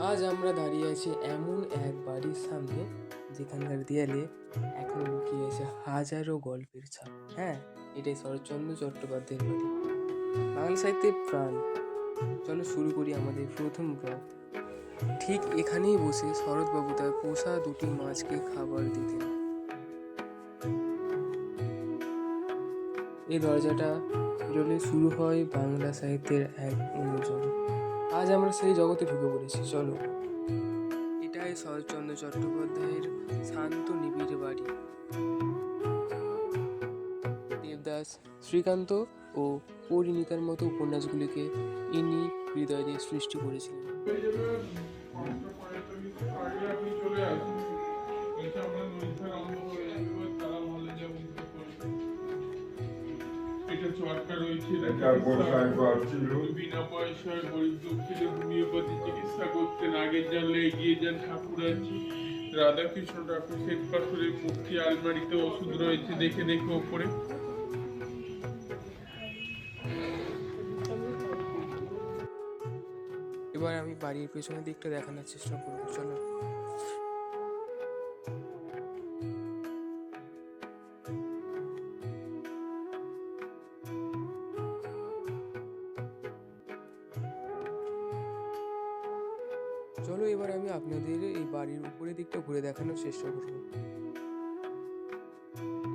আজ আমরা দাঁড়িয়ে আছি এমন এক বাড়ির সামনে, যেখানকার দেয়ালে এখনও লুকিয়ে আছে হাজারো গল্পের ছাপ। হ্যাঁ এটাই শরৎচন্দ্র চট্টোপাধ্যায়ের বাড়ি। বাংলা সাহিত্যের প্রাণ। চলো শুরু করি আমাদের প্রথম ব্লগ। ঠিক এখানেই বসে শরৎবাবু তার পোষা দুটি মাছকে খাবার দিতেন। এই দরজাটা জলে শুরু হয় বাংলা সাহিত্যের এক অন্য জগৎ আজ আমরা সেই জগতে ঢুকে পড়েছি চলো। এটাই শরৎচন্দ্র চট্টোপাধ্যায়ের শান্ত নিবিড় বাড়ি। দেবদাস শ্রীকান্ত ও পরিণীতার মতো উপন্যাসগুলিকে ইনি হৃদয় দিয়ে সৃষ্টি করেছিলেন। চলে বিনা পয়সায় গরিব দুঃখীদের হোমিওপ্যাথি চিকিৎসা করতেন। আগের জানলে এগিয়ে যান ঠাকুর আছে রাধাকৃষ্ণ ঠাকুর শ্বেত পাথরের মূর্তি আলমারিতে ওষুধ রয়েছে দেখে দেখে ওপরে। এবার আমি বাড়ির পেছনের দিকটা দেখানোর চেষ্টা করব চলো। চলো এবার আমি আপনাদের এই বাড়ির উপরের দিকটা ঘুরে দেখানোর চেষ্টা করব।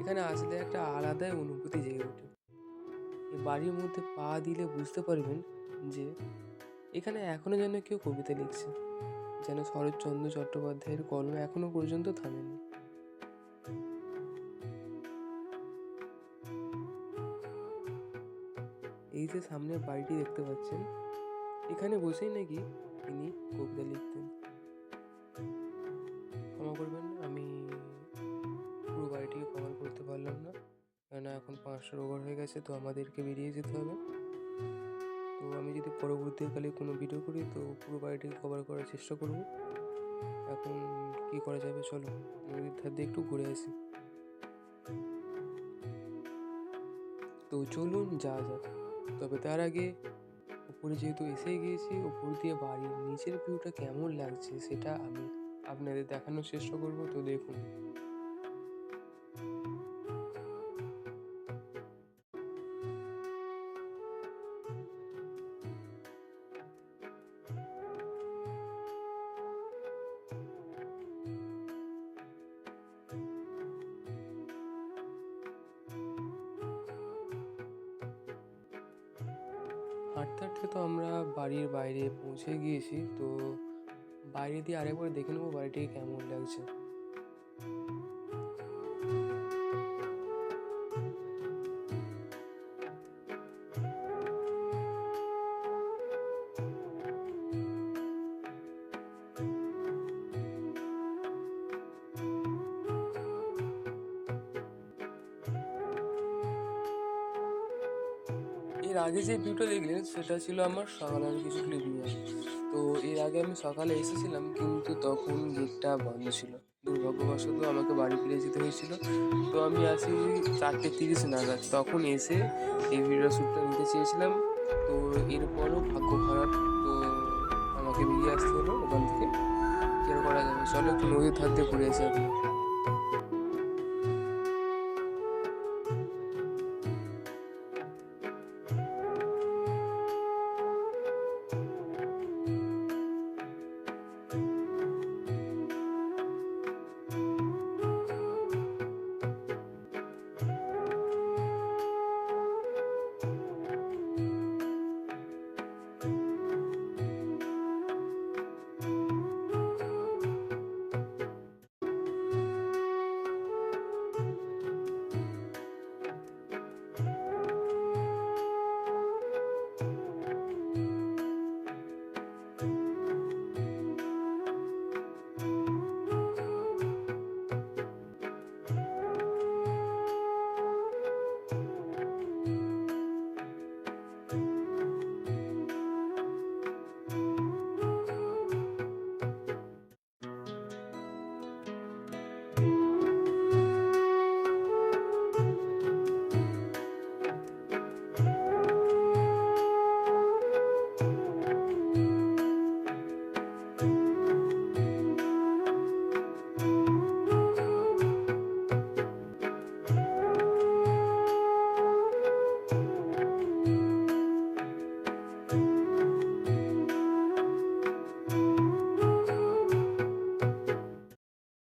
এখানে আসলে একটা আলাদাই অনুভূতি জেগে ওঠে। এই বাড়ির মধ্যে পা দিলে বুঝতে পারবেন যে এখানে এখনও যেন কেউ কবিতা লিখছে, যেন শরৎচন্দ্র চট্টোপাধ্যায়ের কলম এখনও পর্যন্ত থামেনি। এই যে সামনে বাড়িটি দেখতে পাচ্ছেন, এখানে বসেই নাকি তিনি কবিতা লিখতেন ক্ষমা করবেন, আমি পুরো বাড়িটিকে কভার করতে পারলাম না। কেননা এখন পাঁচটার ওভার হয়ে গেছে, তো আমাদেরকে বেরিয়ে যেতে হবে। তো আমি যদি পরবর্তীকালে কোনো ভিডিও করি, তো পুরো বাড়িটিকে কভার করার চেষ্টা করব। এখন কি করা যাবে চলো নদীর ধার দিয়ে একটু ঘুরে আসি। তো চলুন যা যাক। তবে তার আগে উপরে যেহেতু এসে গিয়েছি, উপর দিয়ে বাড়ির নিচের ভিউটা কেমন লাগছে সেটা আমি আপনাদের দেখানোর চেষ্টা করব। তো দেখুন হাঁটতে তো আমরা বাড়ির বাইরে পৌঁছে গিয়েছি, তো বাইরে দিয়ে আরেকবার দেখে নেব বাড়িটি কেমন লাগছে। এর আগে যে ভিউটা দেখলেন, সেটা ছিল আমার সকালের কিছু ক্লিপ নিয়ে তো এর আগে আমি সকালে এসেছিলাম, কিন্তু তখন গেটটা বন্ধ ছিল। দুর্ভাগ্যবশত আমাকে বাড়ি ফিরে যেতে হয়েছিল। তো আমি আসি চারটে তিরিশ নাগাদ। তখন এসে এই ভিডিও শ্যুটটা নিতে চেয়েছিলাম। তো এরপরও ভাগ্য খারাপ। তো আমাকে বেরিয়ে আসতে হলো ওখান থেকে। কেন করা যাবে চলো একটু নদীর ধার দিয়ে ঘুরে আসি আপনি